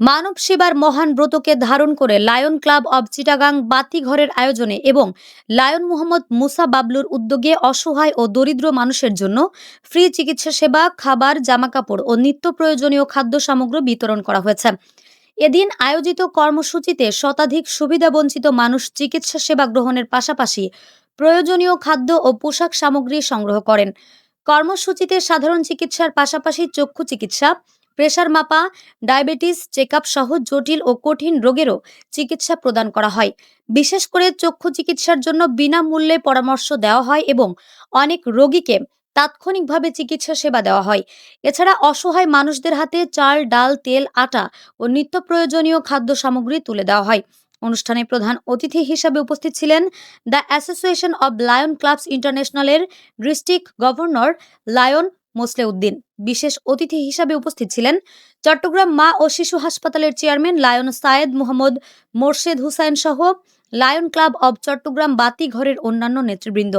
মানব সেবার মহান ব্রতকে ধারণ করে লায়ন ক্লাব অব চিটাগাং বাতিঘরের আয়োজনে এবং লায়ন মোহাম্মদ মুসা বাবলুর উদ্যোগে অসহায় ও দরিদ্র মানুষের জন্য ফ্রি চিকিৎসা সেবা, খাবার, জামাকাপড় ও নিত্য প্রয়োজনীয় খাদ্য সামগ্রী বিতরণ করা হয়েছে। এদিন আয়োজিত কর্মসূচিতে শতাধিক সুবিধাবঞ্চিত মানুষ চিকিৎসা সেবা গ্রহণের পাশাপাশি প্রয়োজনীয় খাদ্য ও পোশাক সামগ্রী সংগ্রহ করেন। কর্মসূচিতে সাধারণ চিকিৎসার পাশাপাশি চক্ষু চিকিৎসা প্রেশার মাপা, ডায়াবেটিস, চেকআপ সহ জটিল ও কঠিন রোগেরও চিকিৎসা প্রদান করা হয়। বিশেষ করে চক্ষু চিকিৎসার জন্য বিনামূল্যে পরামর্শ দেওয়া হয় এবং অনেক রোগীকে তাৎক্ষণিকভাবে চিকিৎসা সেবা দেওয়া হয়। এছাড়া অসহায় মানুষদের হাতে চাল, ডাল, তেল, আটা ও নিত্য প্রয়োজনীয় খাদ্য সামগ্রী তুলে দেওয়া হয়। অনুষ্ঠানে প্রধান অতিথি হিসাবে উপস্থিত ছিলেন the association of lion clubs ইন্টারন্যাশনালের district governor lion Mosle Uddin বিশেষ অতিথি হিসাবে উপস্থিত ছিলেন চট্টগ্রাম মা ও শিশু হাসপাতালের চেয়ারম্যান লায়ন সায়েদ মোহাম্মদ, মোর্শেদ হুসাইন সহ লায়ন ক্লাব অব চট্টগ্রাম বাতি ঘরের অন্যান্য নেতৃবৃন্দ।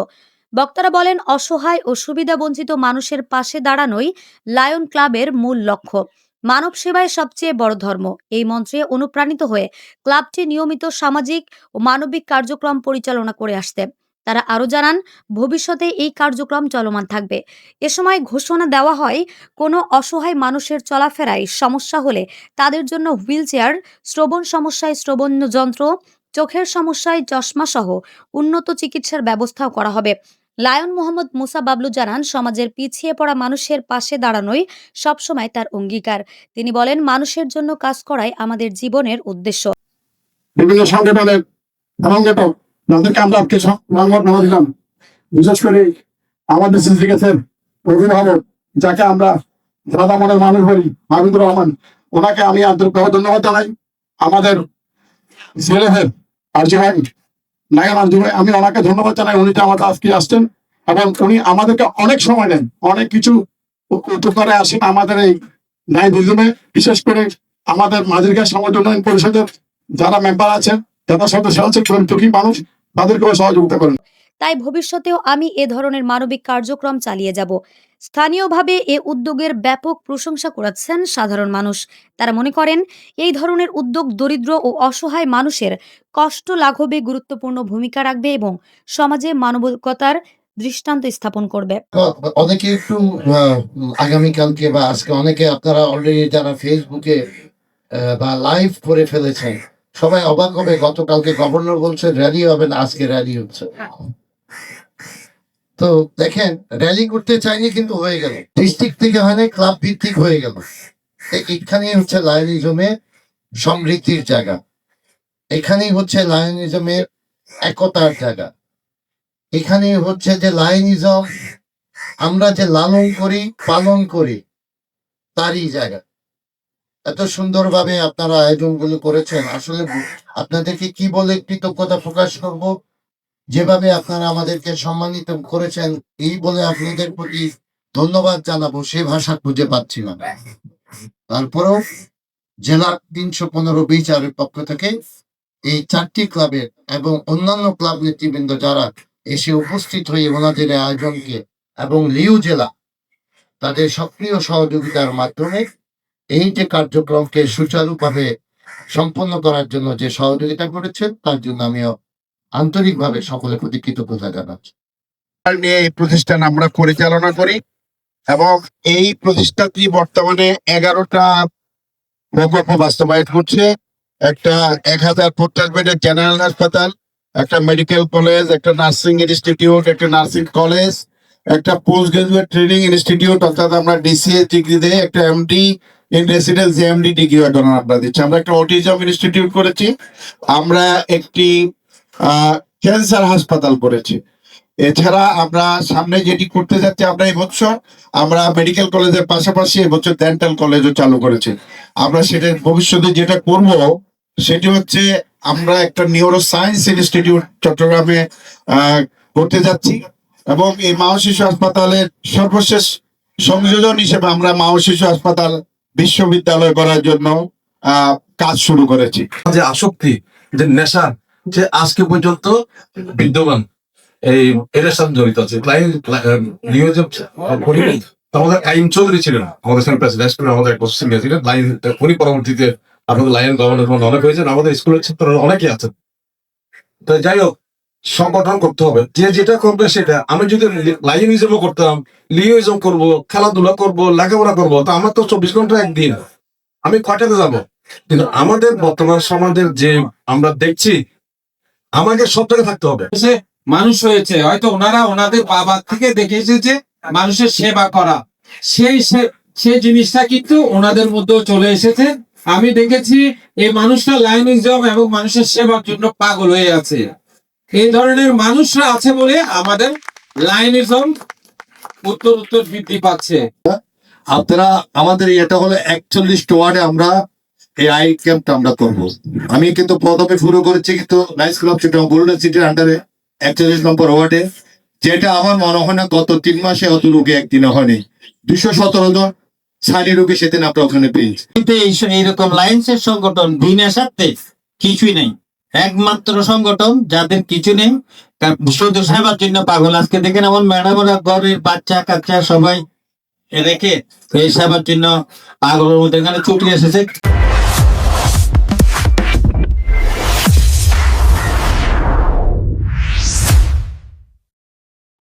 বক্তারা বলেন, অসহায় ও সুবিধাবঞ্চিত মানুষের পাশে দাঁড়ানোই লায়ন ক্লাবের মূল লক্ষ্য। মানব সেবায় সবচেয়ে বড় ধর্ম। এই মন্ত্রে অনুপ্রাণিত হয়ে ক্লাবটি নিয়মিত সামাজিক ও মানবিক কার্যক্রম পরিচালনা করে আসতে তারা আরও জানান, ভবিষ্যতে এই কার্যক্রম চলমান থাকবে। এ সময় ঘোষণা দেওয়া হয়, কোনো অসহায় মানুষের চলাফেরায় সমস্যা হলে তাদের জন্য হুইল চেয়ার শ্রবণ সমস্যায় শ্রবণ যন্ত্র, চোখের সমস্যায় চশমা সহ উন্নত চিকিৎসার ব্যবস্থাও করা হবে। লায়ন মোহাম্মদ মুসা বাবলু জানান, সমাজের পিছিয়ে পড়া মানুষের পাশে দাঁড়ানোই সবসময় তার অঙ্গীকার। তিনি বলেন, মানুষের জন্য কাজ করাই আমাদের জীবনের উদ্দেশ্য। বিভিন্ন সংগঠনের যাদেরকে আমরা আজকে সংবাদ দিলাম। বিশেষ করে আমাদের সৃষ্টি গেছেন অভিভাবক, যাকে আমরা দাদা মনের মানুষ বলি মাহমুদুর রহমান, ওনাকে আমি আন্তরিকভাবে ধন্যবাদ জানাই। আমাদের ছেলেদের আর যে ভাই নায়ন আর আমি ওনাকে ধন্যবাদ জানাই। উনি আমাদের আজকে আসছেন এবং উনি আমাদেরকে অনেক সময় নেন অনেক কিছু উপকারে আসেন আমাদের এই ন্যায় দিজমে বিশেষ করে আমাদের মাঝিরগা সমাজ উন্নয়ন পরিষদের যারা মেম্বার আছেন যারা সদস্য দুঃখী মানুষ তাদেরকেও সহযোগিতা করেন। তাই ভবিষ্যতেও আমি এ ধরনের মানবিক কার্যক্রম চালিয়ে যাব। স্থানীয়ভাবে এ উদ্যোগের ব্যাপক প্রশংসা করেছেন সাধারণ মানুষ। তারা মনে করেন এই ধরনের উদ্যোগ দরিদ্র ও অসহায় মানুষের কষ্ট লাঘবে গুরুত্বপূর্ণ ভূমিকা রাখবে এবং সমাজে মানবিকতার দৃষ্টান্ত স্থাপন করবে। অনেকে একটু আগামীকালকে বা আজকে অনেকে আপনারা অলরেডি যারা ফেসবুকে বা লাইভ করে ফেলেছেন সবাই অবাক হবে, গতকালকে গভর্নর বলছে র্যালি হবে না, আজকে র্যালি হচ্ছে। তো দেখেন র্যালি করতে চাইনি কিন্তু হয়ে গেল। ডিস্ট্রিক্ট থেকে হয় না ক্লাব ভিত্তিক হয়ে গেল। এখানেই হচ্ছে লায়নিজমের সমৃদ্ধির জায়গা। এখানেই হচ্ছে লায়নিজমের একতার জায়গা। এখানে হচ্ছে যে লায়নিজম আমরা যে লালন করি, পালন করি, তারই জায়গা। এত সুন্দরভাবে আপনারা আয়োজনগুলো করেছেন। আসলে আপনাদেরকে কি বলে কৃতজ্ঞতা প্রকাশ করব? যেভাবে আপনারা আমাদেরকে সম্মানিত করেছেন, এই বলে আপনাদের প্রতি ধন্যবাদ জানাব, সে ভাষা খুঁজে পাচ্ছি না। তারপরেও জেলা তিনশো পনেরো বিচারের পক্ষ থেকে এই চারটি ক্লাবের এবং অন্যান্য ক্লাব নেতৃবৃন্দ যারা এসে উপস্থিত হয়ে ওনাদের আয়োজনকে এবং লিউ জেলা তাদের সক্রিয় সহযোগিতার মাধ্যমে এই যে কার্যক্রমকে সুচারুভাবে সম্পন্ন করার জন্য যে সহযোগিতা করেছেন, তার জন্য আমিও আন্তরিকভাবে সকলের প্রতি কৃতজ্ঞতা জানাচ্ছি। নিয়ে এই প্রতিষ্ঠান আমরা পরিচালনা করি এবং এই প্রতিষ্ঠানটি বর্তমানে এগারোটা প্রকল্প বাস্তবায়ন করছে একটা এক হাজার পঞ্চাশ বেডের জেনারেল হাসপাতাল, একটা মেডিকেল কলেজ, একটা নার্সিং ইনস্টিটিউট, একটা নার্সিং কলেজ, একটা পোস্ট গ্রাজুয়েট ট্রেনিং ইনস্টিটিউট, অর্থাৎ আমরা ডিসিএস ডিগ্রি দিয়ে একটা MD in residence MD degree এখন আমরা দিচ্ছি। আমরা একটা অটিজম ইনস্টিটিউট করেছি। আমরা একটি ক্যান্সার হাসপাতাল করেছি। এছাড়া আমরা সামনে যেটি করতে যাচ্ছি, আমরা এই বছর আমরা মেডিকেল কলেজের পাশাপাশি এবছর ডেন্টাল কলেজও চালু করেছি। আমরা সেটা ভবিষ্যতে যেটা করব, সেটি হচ্ছে আমরা একটা নিউরো সায়েন্স ইনস্টিটিউট চট্টগ্রামে করতে যাচ্ছি এবং এই মা ও শিশু হাসপাতালের সর্বশেষ সংযোজন হিসেবে আমরা মা শিশু হাসপাতাল বিশ্ববিদ্যালয় করার জন্য কাজ শুরু করেছি। যে আসক্তি, যে নেশা, যে আজকে পর্যন্ত বিদ্যমান, এই এদের সাথে জড়িত আছে। আমাদের কাইম চৌধুরী ছিলেন, আমাদের সাথে প্রেসিডেন্ট আমাদের ছিলেন। লাইন উনি পরবর্তীতে আপনাদের লাইন গভর্নমেন্ট অনেক হয়েছে আমাদের স্কুলের ছাত্ররা অনেকেই আছেন। তো যাই হোক সংগঠন করতে হবে। যে যেটা করবে সেটা। আমি যদি লাইনিজমও করতাম লিওইজম করব, খেলাধুলা করব, লেখাপড়া করব, তো আমার তো চব্বিশ ঘণ্টা একদিন। আমি কয়টাতে যাব? কিন্তু আমাদের বর্তমান সমাজের যে আমরা দেখছি, আমাকে সব জায়গায় থাকতে হবে। মানুষ হয়েছে। হয়তো ওনারা ওনাদের বাবা থেকে দেখে এসেছে মানুষের সেবা করা। সেই সেই জিনিসটা কিন্তু ওনাদের মধ্যেও চলে এসেছে। আমি দেখেছি, এই মানুষটা লাইনিজম এবং মানুষের সেবার জন্য পাগল হয়ে আছে। এই ধরনের মানুষরা আছে বলে আমাদের লাইনিজম উত্তর উত্তর বৃদ্ধি পাচ্ছে। আপনারা আমাদের এটা হলো একচল্লিশ ওয়ার্ডে আমরা এই আই ক্যাম্পটা আমরা করব। আমি কিন্তু প্রথমে শুরু করেছি কিন্তু নাইস ক্লাব চিটং গোল্ডেন সিটির আন্ডারে একচল্লিশ নম্বর ওয়ার্ডে যেটা আমার মনে হয় না গত তিন মাসে অত রোগী একদিনে হয়নি। দুশো সতেরো জন সারি রোগী সেদিন আমরা ওখানে পেয়েছি। কিন্তু এই এইরকম লাইন্সের সংগঠন বিনা স্বার্থে কিছুই নেই। একমাত্র সংগঠন যাদের কিছু নেই। শুধু সেবার জন্য পাগল। আজকে দেখেন আমার ম্যাডামরা ঘরের বাচ্চা, কাচ্চা সবাই রেখে এই সেবার জন্য পাগলের মধ্যে এখানে ছুটি এসেছে।